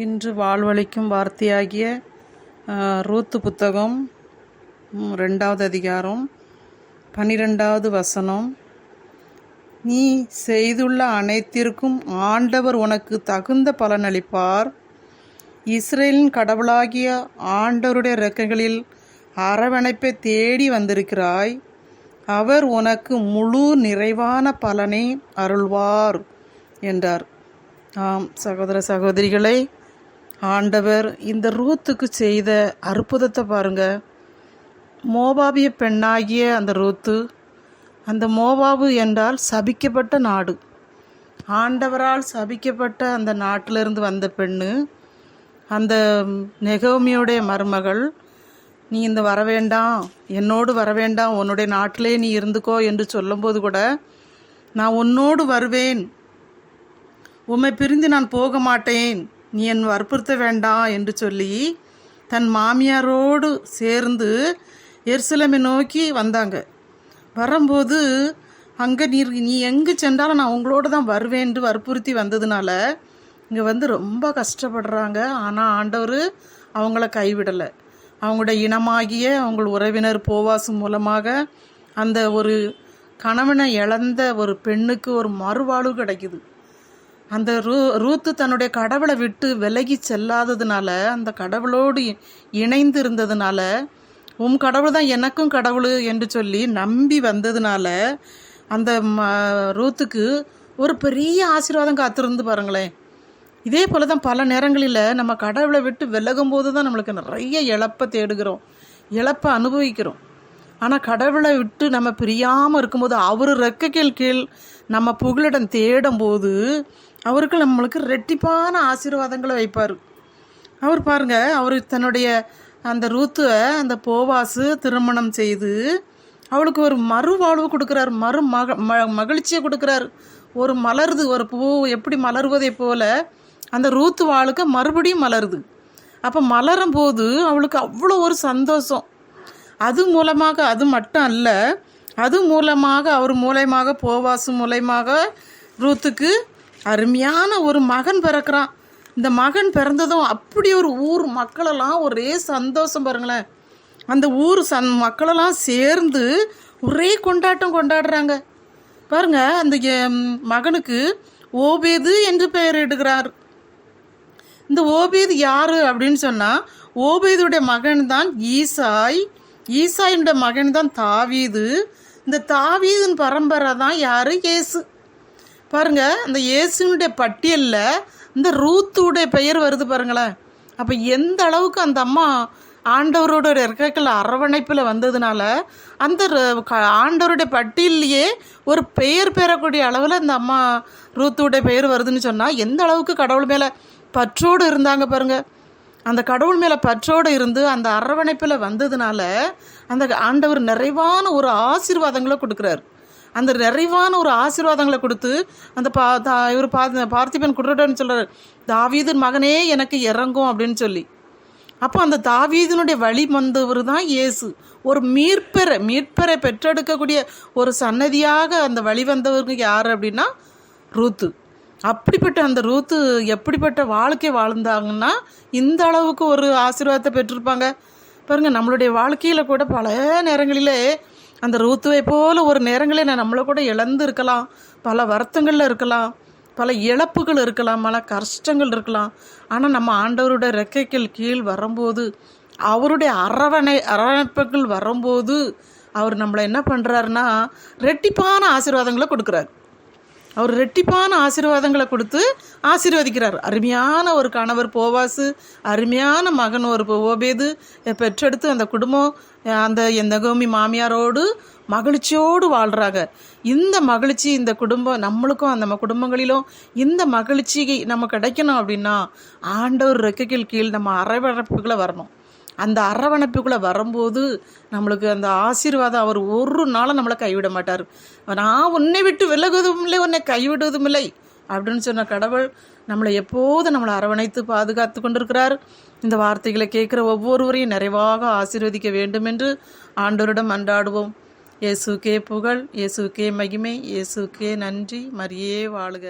இன்று வாழ்வளிக்கும் வார்த்தையாகிய ரூத்து புத்தகம் ரெண்டாவது அதிகாரம் பனிரெண்டாவது வசனம். நீ செய்துள்ள அனைத்திற்கும் ஆண்டவர் உனக்கு தகுந்த பலனளிப்பார் இஸ்ரேலின் கடவுளாகிய ஆண்டவருடைய ரெக்கைகளில் அரவணைப்பை தேடி வந்திருக்கிறாய். அவர் உனக்கு முழு நிறைவான பலனை அருள்வார் என்றார். ஆம் சகோதர சகோதரிகளை ஆண்டவர் இந்த ரூத்துக்கு செய்த அற்புதத்தை பாருங்க. மோபாபிய பெண்ணாகிய அந்த ரூத்து அந்த மோபாபு என்றால் சபிக்கப்பட்ட நாடு. ஆண்டவரால் சபிக்கப்பட்ட அந்த நாட்டிலிருந்து வந்த பெண்ணு அந்த நெகோமியுடைய மருமகள் நீ இந்த வர வேண்டாம் என்னோடு வர வேண்டாம் உன்னுடைய நாட்டிலே நீ இருந்துக்கோ என்று சொல்லும்போது கூட நான் உன்னோடு வருவேன். உம்மை பிரிந்து நான் போக மாட்டேன். நீ என் வற்புறுத்த வேண்டாம் என்று சொல்லி தன் மாமியாரோடு சேர்ந்து எருசலமை நோக்கி வந்தாங்க. வரும்போது அங்கே நீ நீ எங்கே சென்றாலும் நான் உங்களோட தான் வருவேன் வற்புறுத்தி வந்ததுனால இங்கே வந்து ரொம்ப கஷ்டப்படுறாங்க. ஆனால் ஆண்டவர் அவங்கள கைவிடலை. அவங்களோட இனமாகிய அவங்க உறவினர் போவாசு மூலமாக அந்த ஒரு கணவனை இழந்த ஒரு பெண்ணுக்கு ஒரு மறுவாழ்வு கிடைக்குது. அந்த ரூ ரூத்து தன்னுடைய கடவுளை விட்டு விலகி செல்லாததுனால அந்த கடவுளோடு இணைந்து இருந்ததுனால உம் கடவுள் தான் எனக்கும் கடவுள் என்று சொல்லி நம்பி வந்ததுனால அந்த ம ரூத்துக்கு ஒரு பெரிய ஆசீர்வாதம் காத்திருந்து பாருங்களேன். இதே போல தான் பல நேரங்களில் நம்ம கடவுளை விட்டு விலகும் போது தான் நம்மளுக்கு நிறைய இழப்பை தேடுகிறோம். இழப்பை அனுபவிக்கிறோம். ஆனால் கடவுளை விட்டு நம்ம பிரியாமல் இருக்கும்போது அவர் ரெக்கைகள் கீழ் நம்ம புகலிடம் தேடும் போது அவருக்கு நம்மளுக்கு ரெட்டிப்பான ஆசீர்வாதங்களை வைப்பார். அவர் பாருங்க அவர் தன்னுடைய அந்த ரூத்துவை அந்த போவாசு திருமணம் செய்து அவளுக்கு ஒரு மறுவாழ்வு கொடுக்குறார் மறு மக ம மகிழ்ச்சியை கொடுக்குறார். ஒரு மலருது ஒரு பூ எப்படி மலருவதை போல அந்த ரூத்து வாளுக்கு மறுபடியும் மலருது. அப்போ மலரும் போது அவளுக்கு அவ்வளோ ஒரு சந்தோஷம். அது மூலமாக அது மட்டும் அல்ல அது மூலமாக அவர் மூலயமாக போவாசு மூலயமாக ரூத்துக்கு அருமையான ஒரு மகன் பிறக்கிறான். இந்த மகன் பிறந்ததும் அப்படி ஒரு ஊர் மக்களெல்லாம் ஒரே சந்தோஷம் பாருங்களேன். அந்த ஊர் சந் மக்களெல்லாம் சேர்ந்து ஒரே கொண்டாட்டம் கொண்டாடுறாங்க. பாருங்க அந்த மகனுக்கு ஓபேது என்று பெயர் இடுகிறார். இந்த ஓபேது யாரு அப்படின்னு சொன்னால் ஓபேதுடைய மகன் தான் ஈசாய். ஈசாயினுடைய மகன் தான் தாவீது. இந்த தாவீதின் பரம்பரை தான் யாரு? இயேசு. பாருங்கள் அந்த இயேசுனுடைய பட்டியலில் இந்த ரூத்துடைய பெயர் வருது பாருங்களேன். அப்போ எந்த அளவுக்கு அந்த அம்மா ஆண்டவரோட இறக்கைகள் அரவணைப்பில் வந்ததுனால அந்த ஆண்டவருடைய பட்டியல்லையே ஒரு பெயர் பெறக்கூடிய அளவில் இந்த அம்மா ரூத்துடைய பெயர் வருதுன்னு சொன்னால் எந்த அளவுக்கு கடவுள் மேலே பற்றோடு இருந்தாங்க பாருங்கள் அந்த கடவுள் மேலே பற்றோடு இருந்து அந்த அரவணைப்பில் வந்ததுனால அந்த ஆண்டவர் நிறைவான ஒரு ஆசீர்வாதங்களை கொடுக்குறாரு. அந்த நிறைவான ஒரு ஆசீர்வாதங்களை கொடுத்து அந்த பா தா இவர் பா பார்த்திபன் குடுறன்னு சொல்கிறார் தாவீதன் மகனே எனக்கு இறங்கும் அப்படின்னு சொல்லி. அப்போ அந்த தாவீதனுடைய வழி வந்தவர் தான் இயேசு. ஒரு மீட்பெற மீட்பெறை பெற்றெடுக்கக்கூடிய ஒரு சன்னதியாக அந்த வழி வந்தவருக்கு யார் அப்படின்னா ரூத்து. அப்படிப்பட்ட அந்த ரூத்து எப்படிப்பட்ட வாழ்க்கை வாழ்ந்தாங்கன்னா இந்த அளவுக்கு ஒரு ஆசீர்வாதத்தை பெற்றிருப்பாங்க. பாருங்கள் நம்மளுடைய வாழ்க்கையில் கூட பல நேரங்களிலே அந்த ரூத்துவை போல் ஒரு நேரங்களில் நான் நம்மளை கூட இழந்து இருக்கலாம். பல வருத்தங்களில் இருக்கலாம். பல இழப்புகள் இருக்கலாம். பல கஷ்டங்கள் இருக்கலாம். ஆனால் நம்ம ஆண்டவருடைய ரெக்கைகள் கீழ் வரும்போது அவருடைய அரவணை அரவணைப்புகள் வரும்போது அவர் நம்மளை என்ன பண்ணுறாருன்னா ரெட்டிப்பான ஆசீர்வாதங்களை கொடுக்குறாரு. அவர் ரெட்டிப்பான ஆசீர்வாதங்களை கொடுத்து ஆசீர்வதிக்கிறார். அருமையான ஒரு கணவர் போவாசு அருமையான மகன் ஒரு ஓபேது. பெற்றெடுத்து அந்த குடும்பம் அந்த எந்த கோமி மாமியாரோடு மகிழ்ச்சியோடு வாழ்கிறாங்க இந்த மகிழ்ச்சி இந்த குடும்பம் நம்மளுக்கும் அந்த குடும்பங்களிலும் இந்த மகிழ்ச்சி நம்ம கிடைக்கணும் அப்படின்னா ஆண்டவர் ரெக்கைகள் கீழ் நம்ம அரைவரப்புகளை வரணும். அந்த அரவணைப்புக்குள்ளே வரும்போது நம்மளுக்கு அந்த ஆசீர்வாதம் அவர் ஒரு நாளும் நம்மளை கைவிட மாட்டார். நான் உன்னை விட்டு விலகுவதும் இல்லை உன்னை கைவிடுவதும் இல்லை அப்படின்னு சொன்ன கடவுள் நம்மளை எப்போதும் நம்மளை அரவணைத்து பாதுகாத்து கொண்டிருக்கிறார். இந்த வார்த்தைகளை கேட்குற ஒவ்வொருவரையும் நிறைவாக ஆசீர்வதிக்க வேண்டும் என்று ஆண்டோரிடம் அன்றாடுவோம். இயேசுக்கே புகழ் இயேசுக்கே மகிமை இயேசுக்கே நன்றி. மரியே வாழ்க.